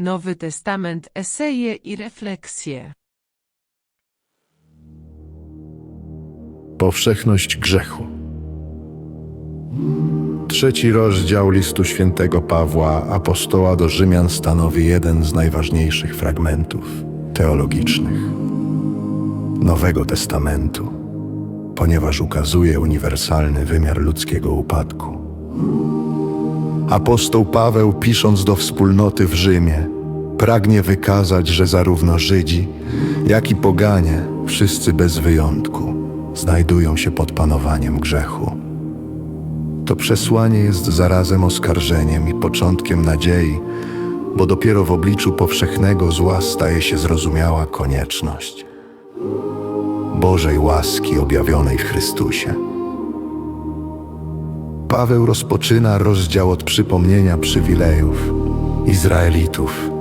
Nowy Testament eseje i refleksje. Powszechność grzechu. Trzeci rozdział listu świętego Pawła, apostoła do Rzymian, stanowi jeden z najważniejszych fragmentów teologicznych Nowego Testamentu, ponieważ ukazuje uniwersalny wymiar ludzkiego upadku. Apostoł Paweł, pisząc do wspólnoty w Rzymie, pragnie wykazać, że zarówno Żydzi, jak i poganie, wszyscy bez wyjątku, znajdują się pod panowaniem grzechu. To przesłanie jest zarazem oskarżeniem i początkiem nadziei, bo dopiero w obliczu powszechnego zła staje się zrozumiała konieczność Bożej łaski objawionej w Chrystusie. Paweł rozpoczyna rozdział od przypomnienia przywilejów Izraelitów.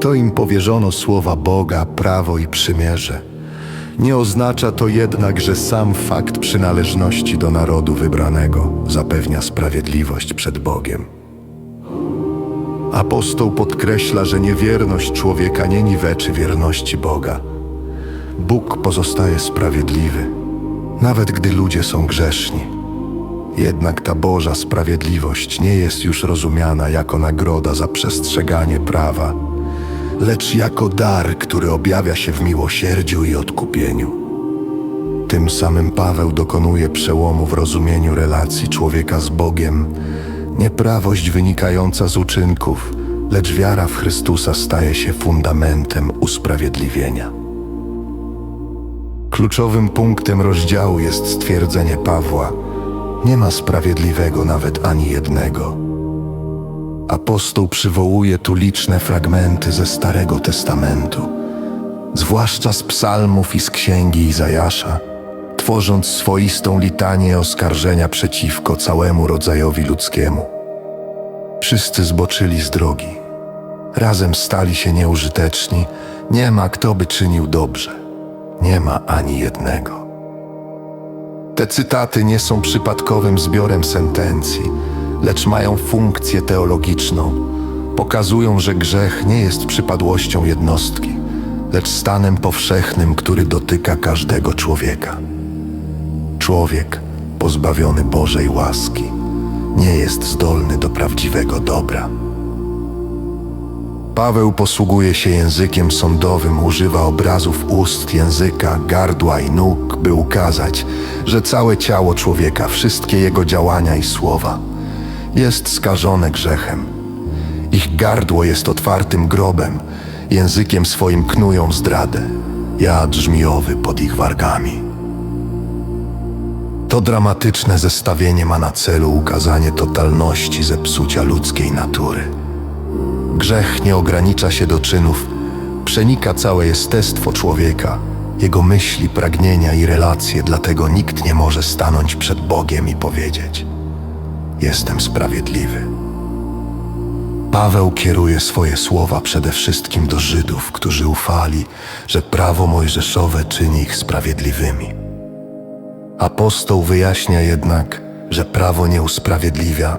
To im powierzono słowa Boga, prawo i przymierze. Nie oznacza to jednak, że sam fakt przynależności do narodu wybranego zapewnia sprawiedliwość przed Bogiem. Apostoł podkreśla, że niewierność człowieka nie niweczy wierności Boga. Bóg pozostaje sprawiedliwy, nawet gdy ludzie są grzeszni. Jednak ta Boża sprawiedliwość nie jest już rozumiana jako nagroda za przestrzeganie prawa, lecz jako dar, który objawia się w miłosierdziu i odkupieniu. Tym samym Paweł dokonuje przełomu w rozumieniu relacji człowieka z Bogiem. Nie prawość wynikająca z uczynków, lecz wiara w Chrystusa staje się fundamentem usprawiedliwienia. Kluczowym punktem rozdziału jest stwierdzenie Pawła: Nie ma sprawiedliwego nawet ani jednego. Apostoł przywołuje tu liczne fragmenty ze Starego Testamentu, zwłaszcza z psalmów i z księgi Izajasza, tworząc swoistą litanię oskarżenia przeciwko całemu rodzajowi ludzkiemu. Wszyscy zboczyli z drogi, razem stali się nieużyteczni, nie ma kto by czynił dobrze, nie ma ani jednego. Te cytaty nie są przypadkowym zbiorem sentencji, lecz mają funkcję teologiczną. Pokazują, że grzech nie jest przypadłością jednostki, lecz stanem powszechnym, który dotyka każdego człowieka. Człowiek pozbawiony Bożej łaski nie jest zdolny do prawdziwego dobra. Paweł posługuje się językiem sądowym, używa obrazów ust, języka, gardła i nóg, by ukazać, że całe ciało człowieka, wszystkie jego działania i słowa jest skażone grzechem. Ich gardło jest otwartym grobem, językiem swoim knują zdradę, jad żmijowy pod ich wargami. To dramatyczne zestawienie ma na celu ukazanie totalności zepsucia ludzkiej natury. Grzech nie ogranicza się do czynów, przenika całe jestestwo człowieka, jego myśli, pragnienia i relacje, dlatego nikt nie może stanąć przed Bogiem i powiedzieć: Jestem sprawiedliwy. Paweł kieruje swoje słowa przede wszystkim do Żydów, którzy ufali, że prawo mojżeszowe czyni ich sprawiedliwymi. Apostoł wyjaśnia jednak, że prawo nie usprawiedliwia,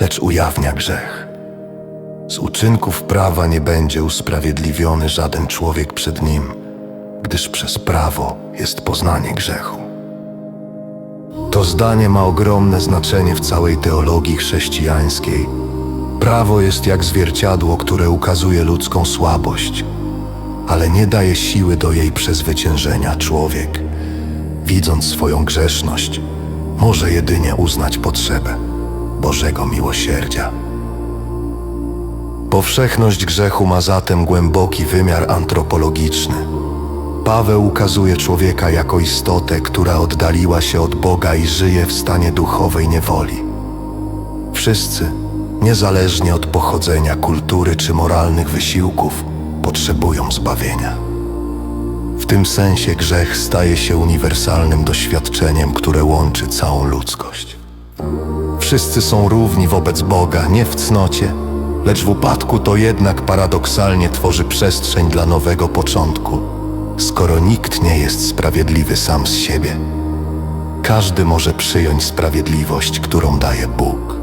lecz ujawnia grzech. Z uczynków prawa nie będzie usprawiedliwiony żaden człowiek przed nim, gdyż przez prawo jest poznanie grzechu. To zdanie ma ogromne znaczenie w całej teologii chrześcijańskiej. Prawo jest jak zwierciadło, które ukazuje ludzką słabość, ale nie daje siły do jej przezwyciężenia. Człowiek, widząc swoją grzeszność, może jedynie uznać potrzebę Bożego miłosierdzia. Powszechność grzechu ma zatem głęboki wymiar antropologiczny. Paweł ukazuje człowieka jako istotę, która oddaliła się od Boga i żyje w stanie duchowej niewoli. Wszyscy, niezależnie od pochodzenia, kultury czy moralnych wysiłków, potrzebują zbawienia. W tym sensie grzech staje się uniwersalnym doświadczeniem, które łączy całą ludzkość. Wszyscy są równi wobec Boga, nie w cnocie, lecz w upadku to jednak paradoksalnie tworzy przestrzeń dla nowego początku. Skoro nikt nie jest sprawiedliwy sam z siebie, każdy może przyjąć sprawiedliwość, którą daje Bóg.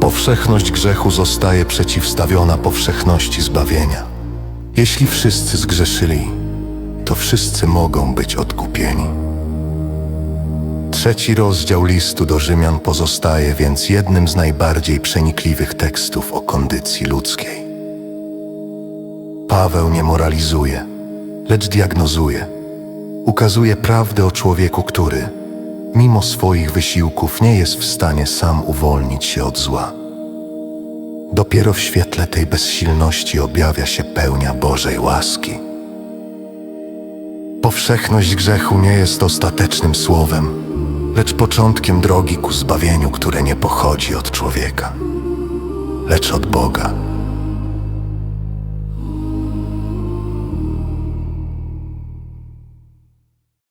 Powszechność grzechu zostaje przeciwstawiona powszechności zbawienia. Jeśli wszyscy zgrzeszyli, to wszyscy mogą być odkupieni. Trzeci rozdział listu do Rzymian pozostaje więc jednym z najbardziej przenikliwych tekstów o kondycji ludzkiej. Paweł nie moralizuje, lecz diagnozuje. Ukazuje prawdę o człowieku, który, mimo swoich wysiłków, nie jest w stanie sam uwolnić się od zła. Dopiero w świetle tej bezsilności objawia się pełnia Bożej łaski. Powszechność grzechu nie jest ostatecznym słowem, lecz początkiem drogi ku zbawieniu, które nie pochodzi od człowieka, lecz od Boga.